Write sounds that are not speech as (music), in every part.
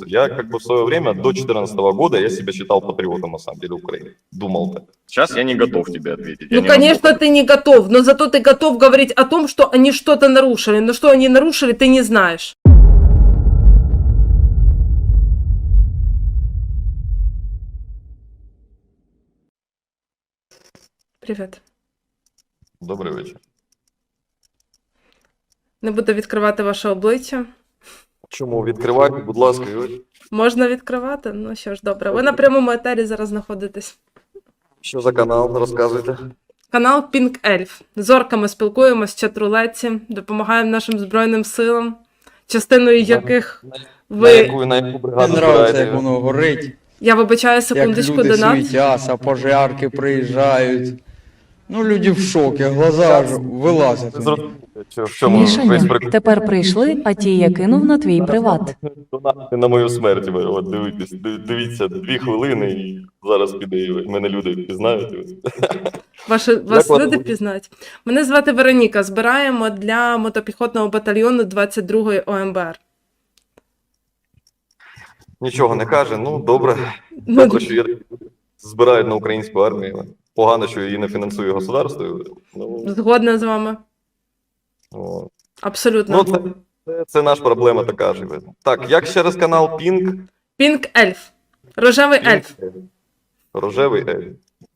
вернуться. Я как бы в свое время, до 2014 года, я себя считал патриотом, на самом деле, Украины. Думал так. Сейчас я не готов тебе ответить. Я Ну, не конечно, могу. ты не готов, но зато ты готов говорить о том, что они что-то нарушили. Но что они нарушили, ты не знаешь. Привіт. Добрий вечір. Не буду відкривати ваше обличчя. Чому відкривайте, будь ласка, і Можна відкривати? Ну що ж, добре. Ви на прямому етері зараз знаходитесь. що за канал, розказуйте. Канал Pink Elf. З орками спілкуємось в чат-рулетці, допомагаємо нашим Збройним силам, частиною яких На ви. яку, на яку Мені бригаду нравиться, як воно горить, Я вибачаю як секундочку люди до нас. суетяться, пожарки приїжджають. Ну, люди в шокі, глаза аж вилазять. Них. В чому весь Мішаня, прикол? тепер прийшли, а ті я кинув на твій приват. Донати на мою смерть. ви От дивитесь, ди- дивіться дві хвилини і зараз піде. і Мене люди пізнають. Ваші, вас вас люди пізнають. Мене звати Вероніка. Збираємо для мотопіхотного батальйону 22-ї ОМБР. Нічого не каже. Ну добре. Ну, Добре, що збирають на українську армію. Погано, що її не фінансує государство. Ну, згодна з вами. о. Абсолютно. ну це, це, це наш проблема така живе. Так, як ще раз канал Пінк? Пінк Ельф. Рожевий ельф. Рожевий Ель.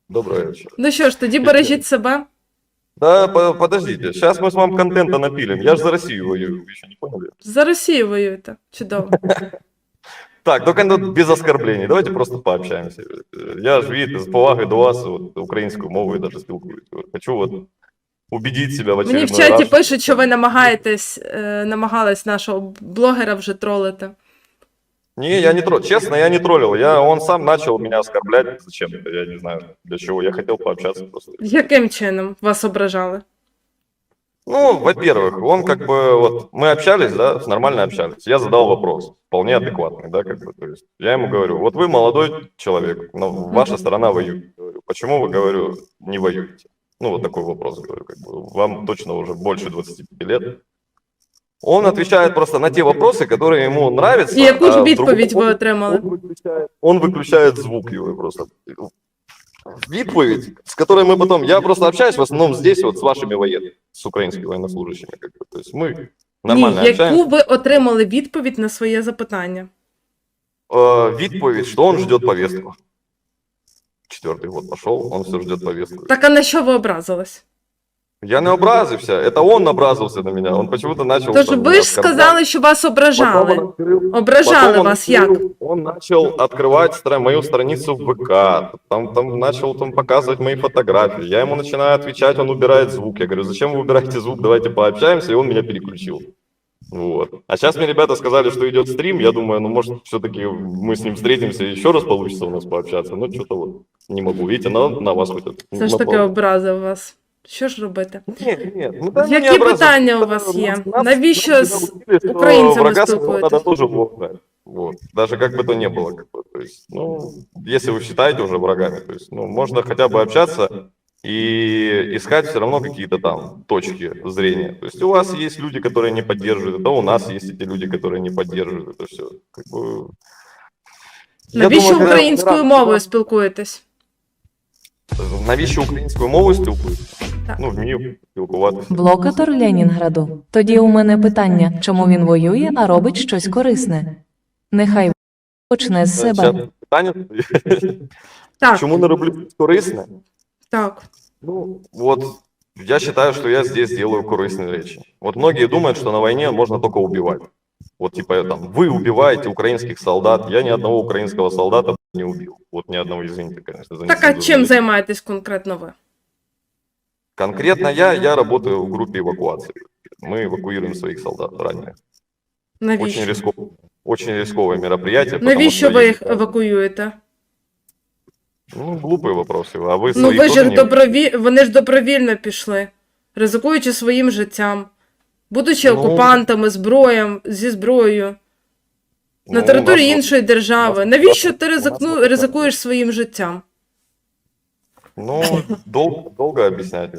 Доброго вечора. Ну що ж, тоді бережіть себе. Да, по- подождите, сейчас мы с вами контента напилим. Я же за Россию воюю, вы еще не поняли? За Росію воюєте. Чудово. (laughs) Так, только ну, без оскорблений, давайте просто пообщаемся. Э, Я же, видите, с повагой до вас, вот, українською мовою даже спілкуюсь. Вот, Хочу вот убедить себя в Мені очередной в чаті раз. пишуть, що ви намагаєтесь, е, намагались нашого блогера вже тролити. Не, я не троллил. Честно, я не троллил. Я, он сам начал меня оскорблять зачем-то. Я не знаю для чего. Я хотел пообщаться просто. Яким чином вас ображали? Ну, во-первых, он как бы, вот, мы общались, да, нормально общались. Я задал вопрос, вполне адекватный, да, как бы, то есть, я ему говорю, вот вы молодой человек, но ваша сторона воюет. Говорю, Почему вы, говорю, не воюете? Ну, вот такой вопрос, говорю, как бы, вам точно уже больше 25 лет. Он отвечает просто на те вопросы, которые ему нравятся. І яку ж а в відповідь другом- ви отримали? он выключает, он выключает звук его просто. Відповідь, с которой мы потом... Я просто общаюсь в основном здесь вот с вашими военными, с украинскими военнослужащими. Как бы. То есть мы нормально Ні, общаемся. яку ви отримали відповідь на своє запитання? Э, відповідь, что он ждет повестку. Четвертый год пошел, он все ждет повестку. Так а на що ви образились? Я не образився, это он образился на меня. Он почему-то начал... Тож там, ви меня ж оскорблять. сказали, що вас Потом ображали. открыл- Ображали Потом он вас як? открыл- Он начал открывать стра- мою страницу в ВК, там, там начал там показывать мои фотографии. Я ему начинаю отвечать, он убирает звук. Я говорю, зачем вы убираете звук, давайте пообщаемся, и он меня переключил. Вот. А сейчас мне ребята сказали, что идет стрим, я думаю, ну, может, все-таки мы с ним встретимся, и еще раз получится у нас пообщаться. Ну, что-то вот не могу. Видите, на, на вас хоть Все ж таки образив вас. Що ж робити? Нет, нет, ну, да, ну, Які не образов. питання у вас є? Нас- Навіщо нас з научили, что українцями врага своего спілкуєтесь? надо тоже уважать. Вот. Даже как бы то ни было. Как бы, то есть, ну, если вы считаете уже врагами, то есть, ну, можно хотя бы общаться и искать все равно какие-то там точки зрения. То есть у вас есть люди, которые не поддерживают это, у нас есть эти люди, которые не поддерживают это все. Как бы... Я Навіщо думаю, когда- українською когда- мовою спілкуєтесь? Навіщо українською мовою спілкуються? Так. Ну, вмію спілкуватися. Блокатор Ленінграду. Тоді у мене питання, чому він воює, а робить щось корисне. Нехай почне з Зараз себе. питання. Так, Чому не роблю щось корисне? так. Ну, вот я считаю, что я здесь делаю корыстные речи. Вот многие думают, что на войне можно только убивать. Вот типа там, вы убиваете украинских солдат, я ни одного украинского солдата не убил. Вот ни одного, извините, конечно. за Так а нецензурную чим речь. займаєтесь конкретно ви? Конкретно я, я работаю в группе эвакуации. Мы эвакуируем своих солдат ранее. Очень Навіщо? рисковое, очень рисковое мероприятие. потому Навіщо что ви есть, їх евакуюєте? Ну, глупые вопросы. А вы Ну свои ви ж тоже їх не- доброві... вони ж добровільно пішли, ризикуючи своїм життям, будучи Ну, окупантами, зброєм, зі зброєю на Ну, території у нас- іншої держави. у нас- Навіщо у нас- ти у нас ризикну... вот- ризикуєш своїм життям? Ну, дол- долго объяснять.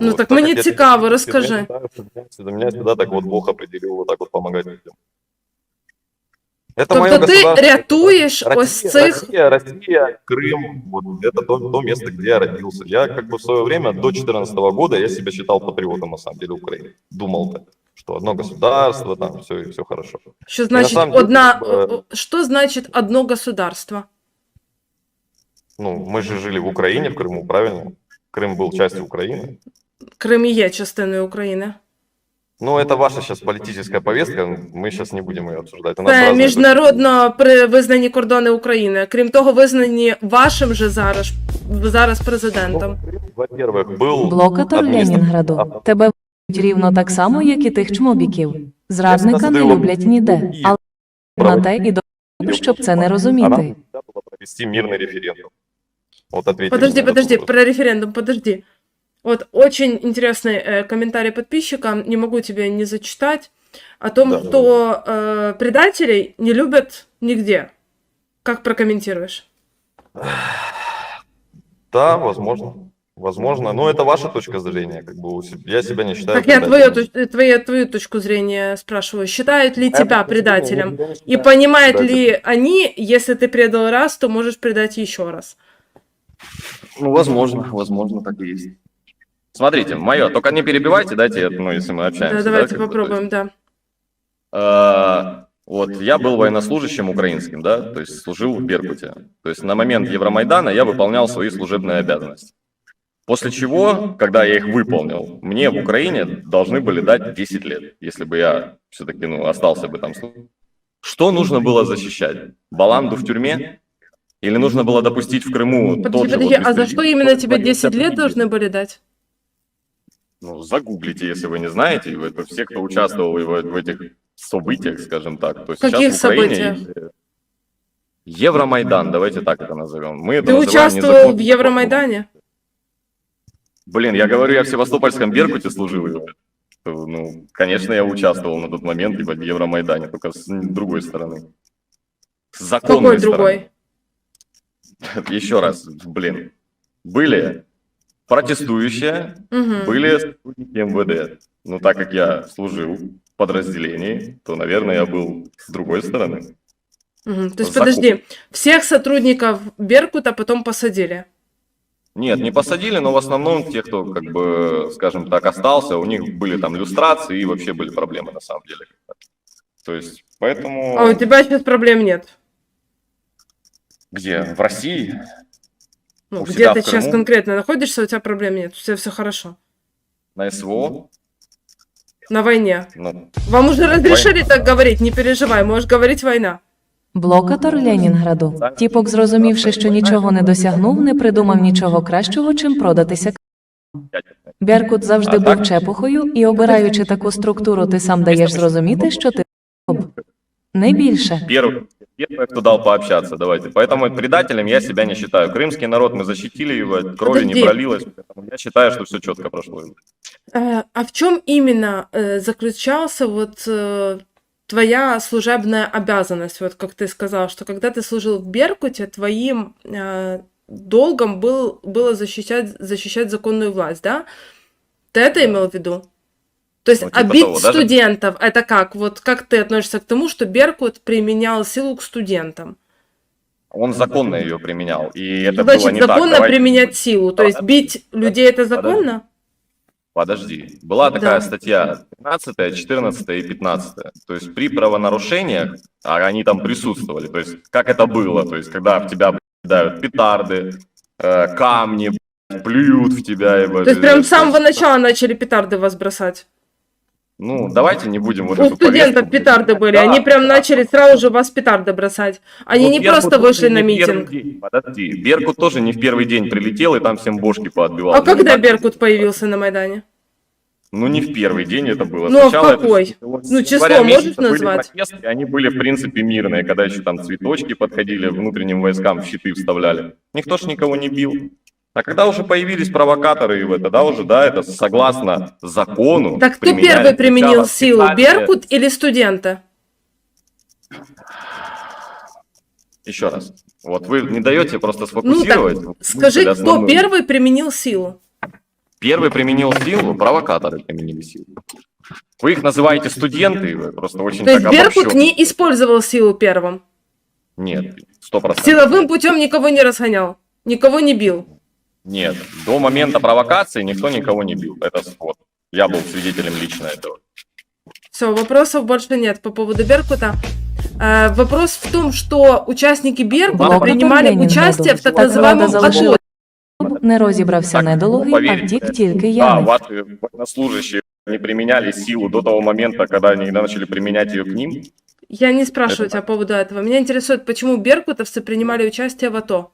Ну, так как мені я цікаво, всегда розкажи. считаю, что меня- что Меня всегда так вот Бог определил вот так вот помогать людям. Это мое Тобто ти государство. рятуєш ось Россия, цих. Россия, Россия, Крым, вот это то, то место, где я родился. Я как бы в свое время, до 2014 года, я себя считал патриотом, на самом деле, Украины. Думал так, что одно государство, там все, все хорошо. Що значить самом деле, одна. э, Що значить одно государство? Ну, мы же жили в Украине, в Крыму, правильно? Крым был частью Украины. Крим і є частиною України. Ну, это ваша сейчас политическая повестка, мы сейчас не будем ее обсуждать. У нас Це разные міжнародно при визнані кордони України. Крім того, визнані вашим же зараз зараз президентом. Ну, Во-первых, был... Блокатор администра- Ленінграду. Тебе в***ють рівно так само, як і тих чмобіків. Зрадника не люблять ніде, але на те і до щоб це не А розуміти. нам надо было провести мирный референдум. Вот ответьте Подожди, мне на этот подожди, вопрос. про референдум, подожди. Вот очень интересный э, комментарий подписчика, не могу тебе не зачитать, о том, Да. что э, предателей не любят нигде. Как прокомментируешь? Да, возможно. Возможно. Но это ваша точка зрения. Как бы я себя не считаю. Так я твою, твою, твою точку зрения спрашиваю. Считают ли Моя тебя зрения, предателем? И понимают ли они, если ты предал раз, то можешь предать еще раз? Ну, возможно, возможно, так и есть. Смотрите, мое, только не перебивайте, дайте, ну, если мы общаемся. Да, давайте бы, то попробуем, да. а, вот, я был военнослужащим украинским, да, то есть служил в Беркуте. То есть на момент Евромайдана я выполнял свои служебные обязанности. После чего, когда я их выполнил, мне в Украине должны были дать 10 лет, если бы я все-таки, ну, остался бы там. служить. Что нужно было защищать? Баланду в тюрьме? Или нужно было допустить в Крыму Подожди, тот же подожди, вот а за что именно тебе творился 10 лет должны были дать? Ну, загуглите, если вы не знаете. Все, кто участвовал в, в этих событиях, скажем так. То есть Каких сейчас в Украине событиях? э, Евромайдан, давайте так это назовем. Мы это Ты участвовал в Евромайдане? Блин, я говорю, я в Севастопольском Беркуте служил. и, Ну, конечно, я участвовал на тот момент в Евромайдане, только с другой стороны. С законной Какой другой? стороны. (laughs) Еще раз, блин. Были протестующие, были сотрудники МВД. Но так как я служил в подразделении, то, наверное, я был с другой стороны. Мгм. То есть, Закуп. подожди, всех сотрудников Беркута потом посадили? Нет, не посадили, но в основном те, кто, как бы, скажем так, остался, у них были там люстрации и вообще были проблемы на самом деле. То есть, поэтому... А у тебя сейчас проблем нет? Где? В России? Ну, У где ты сейчас конкретно находишься, у тебя проблем нет, у тебя все хорошо. На СВО? На войне. Ну, Вам уже разрешили так говорить, не переживай, можешь говорить война. Блокатор Ленінграду. Тіпок, зрозумівши, що нічого не досягнув, не придумав нічого кращого, чим продатися. Беркут завжди А так? був чепухою, і обираючи таку структуру, ти сам даєш зрозуміти, що ти об. Не більше. первый, первый, кто дал пообщаться, давайте. Поэтому предателем я себя не считаю. Крымский народ, мы защитили его, крови Подожди. не пролилось. Поэтому я считаю, что все четко прошло. Э, А в чем именно э, заключался вот э, твоя служебная обязанность? Вот как ты сказал, что когда ты служил в Беркуте, твоим э, долгом был, было защищать, защищать законную власть, да? Ты это имел в виду? То есть Ну, типа обид того, даже- студентов, это как? Вот как ты относишься к тому, что Беркут применял силу к студентам? Он законно ее применял. И это Что было значит не так. законно Давайте- применять силу? То есть бить людей это законно? Подожди. Была такая Да. статья 13, 14 и 15. То есть при правонарушениях, а они там присутствовали, то есть как это было, то есть когда в тебя кидают петарды, э, камни, плюют в тебя. и, То есть прям с самого начала начали петарды вас бросать? Ну, давайте не будем вот У эту студентов повестку- петарды были, Да, они прям да. начали сразу же вас петарды бросать. Они Вот не Беркут просто тоже вышли на не первый митинг. день, Подожди, Беркут тоже не в первый день прилетел и там всем бошки поотбивал. А Ну, когда так- Беркут появился на Майдане? Ну, не в первый день это было. Ну, а в Сначала это какой? с- с Ну, число января можешь месяца были назвать? протесты, они были, в принципе, мирные, когда еще там цветочки подходили, внутренним войскам в щиты вставляли. Никто ж никого не бил. А когда уже появились провокаторы, и тогда уже, да, это согласно закону. Так кто первый применил силу, Беркут или студенты? Еще раз. Вот вы не даете просто Ну сфокусировать. так мысль скажи, кто основную. первый применил силу? Первый применил силу, провокаторы применили силу. Вы их называете студенты, вы просто очень То есть так Беркут не использовал силу первым. Нет, сто процентов. Силовым путем никого не разгонял, никого не бил. Нет, до момента провокации никто никого не бил. Это вот. Я был свидетелем лично этого. Все, вопросов больше нет по поводу Беркута. Э, вопрос в том, что участники Беркута Блок принимали Ленінграду. участие в так Так называемом влада залишила АТО. Не розібрався Так, недолугий, а поверьте, втік тільки Да, Янич. ваши военнослужащие не применяли силу до того момента, когда они начали применять ее к ним. Я не спрашиваю Это тебя по поводу этого. Меня интересует, почему беркутовцы принимали участие в АТО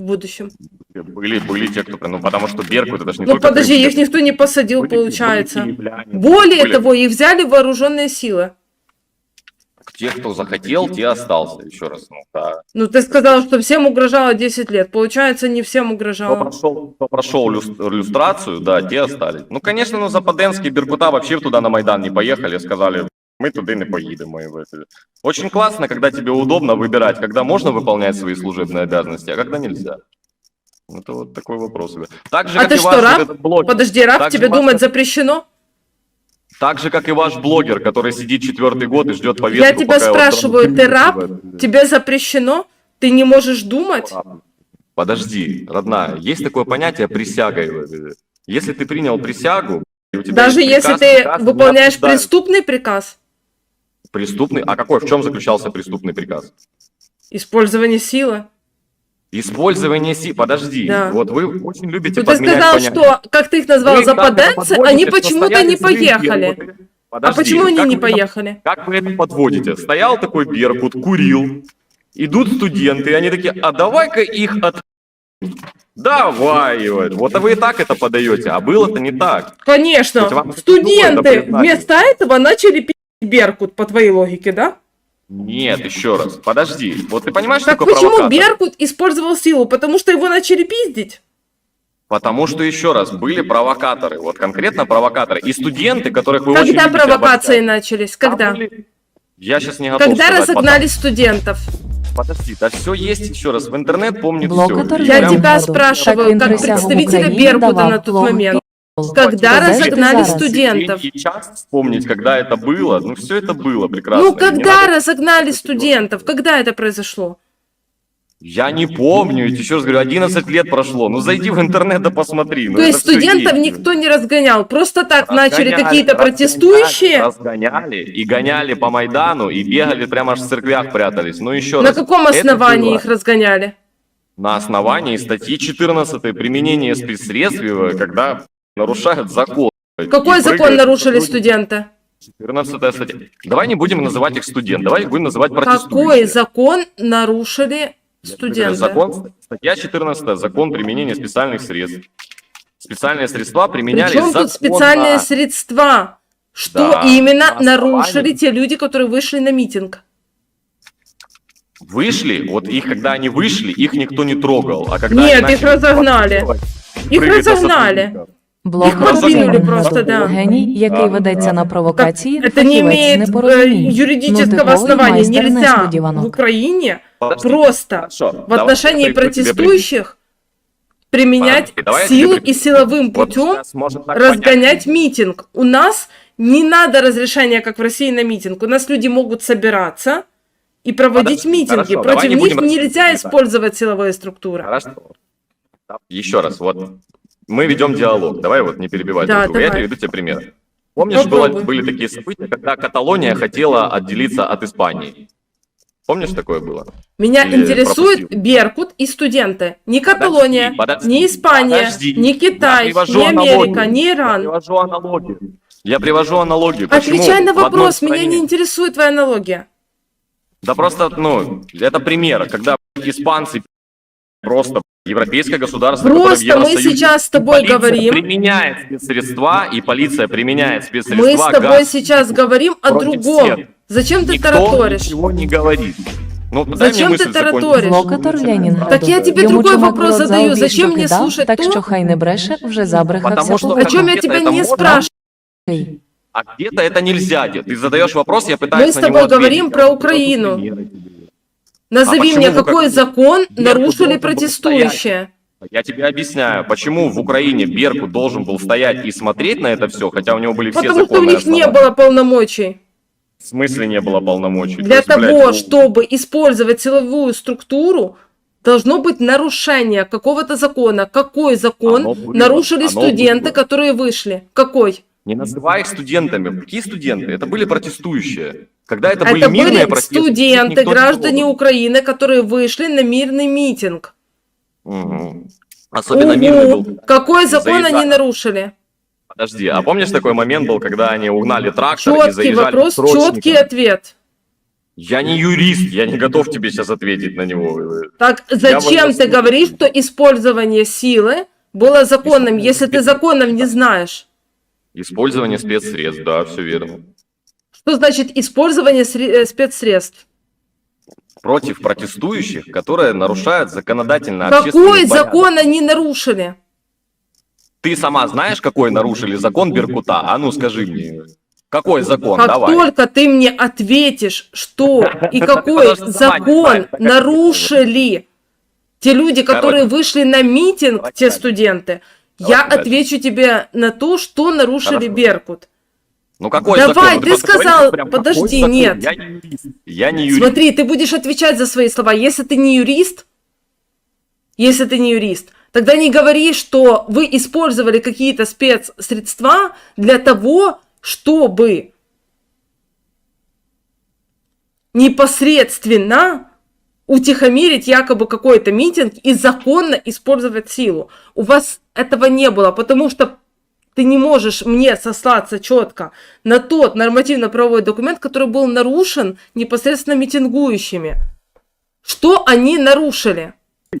в будущем. Были, были те, кто... Ну, потому что Беркут, это же не Ну только... подожди, их никто не посадил, были- получается. были киевляне, Более были- того, их взяли вооруженные силы. Те, кто захотел, те остался. Еще раз. Ну, да. Ну ты сказал, что всем угрожало 10 лет. Получается, не всем Кто угрожало. прошел, кто прошел люс- иллюстрацию, да, те остались. Ну, конечно, ну, западенские Беркута вообще туда на Майдан не поехали, сказали, мы туда не поедем. мы в это». Очень классно, когда тебе удобно выбирать, когда можно выполнять свои служебные обязанности, а когда нельзя. Это вот такой вопрос. Так же, А ты что, ваш раб? Подожди, раб, Так тебе думать запрещено? Так же, как и ваш блогер, который сидит четвертый год и ждет повестку. Я тебя спрашиваю, там- ты раб? Тебе запрещено? Ты не можешь думать? Подожди, родная, есть такое понятие присяга. Если ты принял присягу, Даже есть если приказ, ты приказ выполняешь преступный приказ? Преступный? А какой, в чем заключался преступный приказ? Использование силы. Использование си... Подожди, Да. вот вы очень любите Ну, ты подменять сказал, понятия. что, как ты их назвал, Вы, подводите они почему-то не поехали. А Подожди, почему они не это- поехали? Как вы это подводите? Стоял такой Беркут, курил, идут студенты, и они такие, а давай-ка их от... Давай, вот. а вы и так это подаете, а было-то не так. Конечно, студенты вместо этого начали пить Беркут, по твоей логике, да? Нет, еще раз, подожди. Вот ты понимаешь, Так что такое почему провокатор? Беркут использовал силу? Потому что его начали пиздить? Потому что, еще раз, были провокаторы, вот конкретно провокаторы. И студенты, которых вы очень Когда любите провокации обобщать. начались? Там Когда? были- Я сейчас не готов Когда сказать, разогнали студентов? потому- Подожди, да все есть еще раз. В интернет помнит Блок все. это Я Прям тебя году. спрашиваю, Так він как присягу в представителя Україні Беркута давав на тот Блок момент. Когда ти разогнали зараз? студентов? И час вспомнить, когда это было. Ну, все это было прекрасно. Ну, когда надо- разогнали студентов? Когда это произошло? Я не помню, ведь еще раз говорю, 11 лет прошло. Ну, зайди в интернет да посмотри. ну, То это есть студентов есть. никто не разгонял, просто так начали Разгоняли, какие-то разгоняли, протестующие? Разгоняли и гоняли по Майдану, и бегали прямо аж в церквях прятались. Ну, еще На раз. каком это основании было их разгоняли? На основании статьи 14 применение спецсредств, когда нарушают закон. Какой закон нарушили студенты? 14 статья. Давай не будем называть их студент, давай их будем называть Какой протестующие. закон нарушили студенты? Закон, статья 14, закон применения специальных средств. Специальные средства применялись Причем тут законно. специальные средства? Что Да, именно на нарушили те люди, которые вышли на митинг? Вышли, вот их, когда они вышли, их никто не трогал. А когда Нет, их разогнали. Их разогнали. сотрудников. Блок Їх подвинули Ленінграду. просто, да. Геній, який Да, ведеться да. на провокації, Это не фахівець имеет не э, порозуміє. юридического Ну, типовий основания. майстер Нельзя в несподіванок. Украине Подожди, просто хорошо, в давай отношении я приведу тебе пример. протестующих применять Подожди, давай я тебе силу приведу. и силовым Вот путем сейчас можно так разгонять понять. митинг. У нас не надо разрешения, как в России, на митинг. У нас люди могут собираться и проводить Подожди, митинги. хорошо, давай Против не них будем нельзя рассуждать. использовать силовые структуры. Хорошо. Да, Еще раз, вот мы ведем диалог. Давай вот не перебивай Да, друг друга. Я приведу тебе пример. Помнишь, было, Попробуй. были такие события, когда Каталония хотела отделиться от Испании? Помнишь, такое было? Меня Или интересует пропустил? Беркут и студенты. Не Каталония, подожди, не Испания, подожди. не Китай, Я не Америка, аналогию. не Я Иран. привожу аналогию. Я привожу аналогию. Почему Отвечай на вопрос, меня не интересует твоя аналогия. Да просто, ну, это пример, когда испанцы просто европейское государство, которое Просто мы сейчас с тобой полиция говорим, применяет спецсредства, и полиция применяет спецсредства. мы с тобой газ, сейчас говорим о другом. всех. Зачем ты Никто тараторишь? ничего не говорит. Ну, Зачем мне ты мысль закончить. тараторишь? Блокатор Ленінграду. Так я тебе Йому другой вопрос задаю. Зачем мне докидав, слушать Так то- що хай не бреше, вже забрехався что- О чем я тебя не спрашиваю? А где-то это нельзя делать. Ты задаешь вопрос, я пытаюсь Мы с тобой говорим про Украину. Назови почему мне, вы как- какой закон Беркут нарушили протестующие. Я тебе объясняю, почему в Украине Беркут должен был стоять и смотреть на это все, хотя у него были все Потому что у них не основания. было полномочий. В смысле не было полномочий? То Для есть, блядь, того, ну, чтобы использовать силовую структуру, должно быть нарушение какого-то закона. Какой закон было, нарушили студенты, было. которые вышли? Какой? Не называй их студентами. Какие студенты? Это были протестующие. Когда это, Это, были мирные были протесты, студенты, граждане. Украины, которые вышли на мирный митинг. Мгм. Особенно Угу. мирный был. Какой закон они нарушили? Подожди, а помнишь такой момент был, когда они угнали трактор и Четкий заезжали вопрос, срочникам? четкий ответ. Я не юрист, я не готов тебе сейчас ответить на него. Так зачем вас ты говоришь, что использование силы было законным, если ты законов не знаешь? Использование спецсредств, да, все верно. Что значит использование э, спецсредств? Против протестующих, которые нарушают законодательно Какой порядок. закон они нарушили? Ты сама знаешь, какой нарушили закон Беркута? А ну скажи мне. Какой закон? Как Давай. только ты мне ответишь, что и (laughs) какой закон нарушили те люди, которые вышли на митинг, те студенты, я отвечу тебе на то, что нарушили. Беркут. Ну какой Давай, закон? ты просто сказал- прям, подожди, нет. Я не юрист. Я не юрист. Смотри, ты будешь отвечать за свои слова. Если ты не юрист, если ты не юрист, тогда не говори, что вы использовали какие-то спецсредства для того, чтобы непосредственно утихомирить якобы какой-то митинг и законно использовать силу. У вас этого не было, потому что ты не можешь мне сослаться четко на тот нормативно-правовой документ, который был нарушен непосредственно митингующими. Что они нарушили?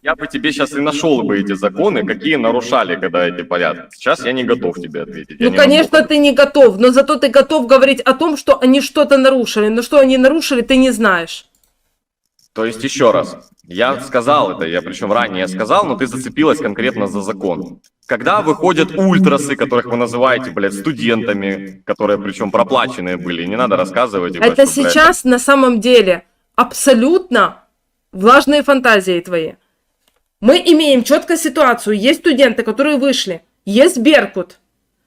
Я бы тебе сейчас и нашел бы эти законы, какие нарушали, когда эти порядки. Сейчас я не готов тебе ответить. Я ну, не конечно, могу. ты не готов, но зато ты готов говорить о том, что они что-то нарушили. Но что они нарушили, ты не знаешь. То есть еще раз, я сказал это, я причем ранее сказал, но ты зацепилась конкретно за закон. Когда выходят ультрасы, которых вы называете, блядь, студентами, которые причем проплаченные были, не надо рассказывать. ебать, Это что, блядь, сейчас на самом деле абсолютно влажные фантазии твои. Мы имеем четко ситуацию. Есть студенты, которые вышли. Есть Беркут.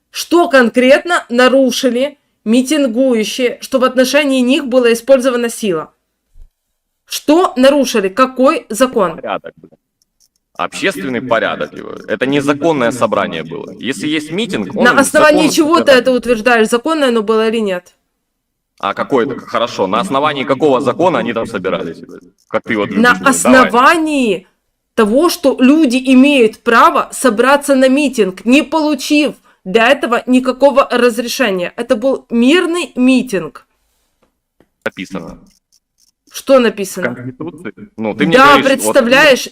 Что конкретно нарушили митингующие, что в отношении них была использована сила? Что нарушили? Какой закон? порядок. Общественный порядок. Это незаконное собрание было. Если есть митинг, он На основании чего ты это утверждаешь? Законное оно было или нет? А какой это? Хорошо. На основании какого закона они там собирались? Как ты вот любишь На говорить? Давай. основании того, что люди имеют право собраться на митинг, не получив для этого никакого разрешения. Это был мирный митинг. написано. Что написано? Конституции. Ну, ты мне да, говоришь, вот- представляешь,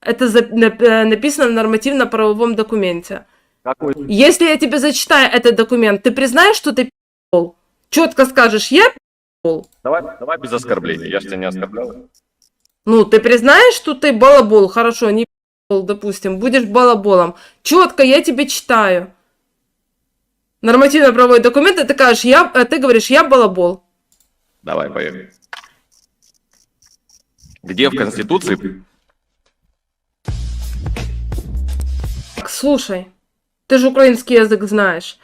это за- э, написано в нормативно-правовом документе. какой- Если я тебе зачитаю этот документ, ты признаешь, что ты пи***л? Четко скажешь, я пи***л. Давай, давай без оскорблений. Я же тебя не оскорблял. Ну, ты признаешь, что ты балабол, хорошо, не пи***л, допустим, будешь балаболом. Четко я тебе читаю. Нормативно-правовой документ, и ты кажешь, я, а ты говоришь, я балабол. Давай, поехали. Где в Конституции Так, слушай, ти ж український язик знаєш.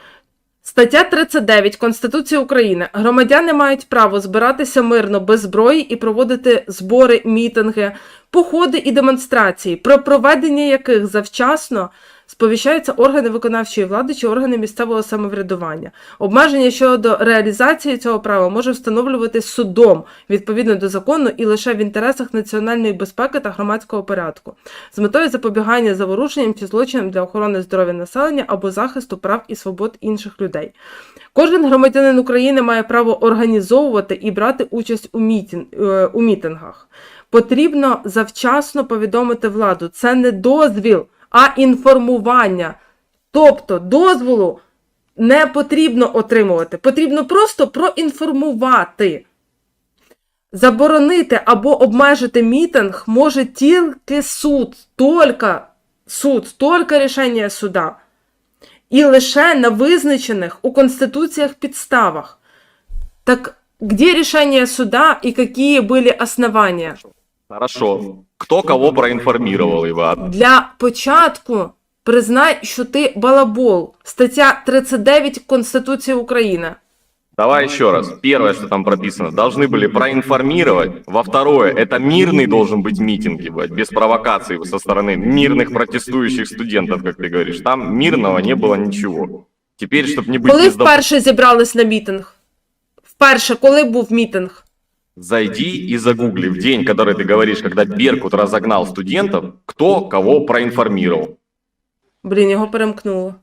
Стаття 39 Конституції України. Громадяни мають право збиратися мирно без зброї і проводити збори, мітинги, походи і демонстрації, про проведення яких завчасно сповіщаються органи виконавчої влади чи органи місцевого самоврядування. Обмеження щодо реалізації цього права може встановлюватись судом відповідно до закону і лише в інтересах національної безпеки та громадського порядку з метою запобігання заворушенням чи злочинам для охорони здоров'я населення або захисту прав і свобод інших людей. Кожен громадянин України має право організовувати і брати участь у, мітін, е, у мітингах. Потрібно завчасно повідомити владу. Це не дозвіл, а інформування. Тобто дозволу не потрібно отримувати, потрібно просто проінформувати. Заборонити або обмежити мітинг може тільки суд, тільки суд, тільки рішення суда. І лише на визначених у конституціях підставах. Так где решение суда и какие были основания? Хорошо. Кто кого проинформировал, Иван? Для початку признай, що ти балабол. Стаття 39 Конституції України. Давай еще раз. Первое, что там прописано, должны были проинформировать. Во второе, это мирный должен быть митинг, ебать, без провокаций со стороны мирных протестующих студентов, как ты говоришь. Там мирного не было ничего. Теперь, чтобы не быть Коли пиздом- вперше зібрались на мітинг? Вперше, коли був мітинг? Зайди и загугли в день, который ты говоришь, когда Беркут разогнал студентов, кто кого проинформировал. Блін, його перемкнуло.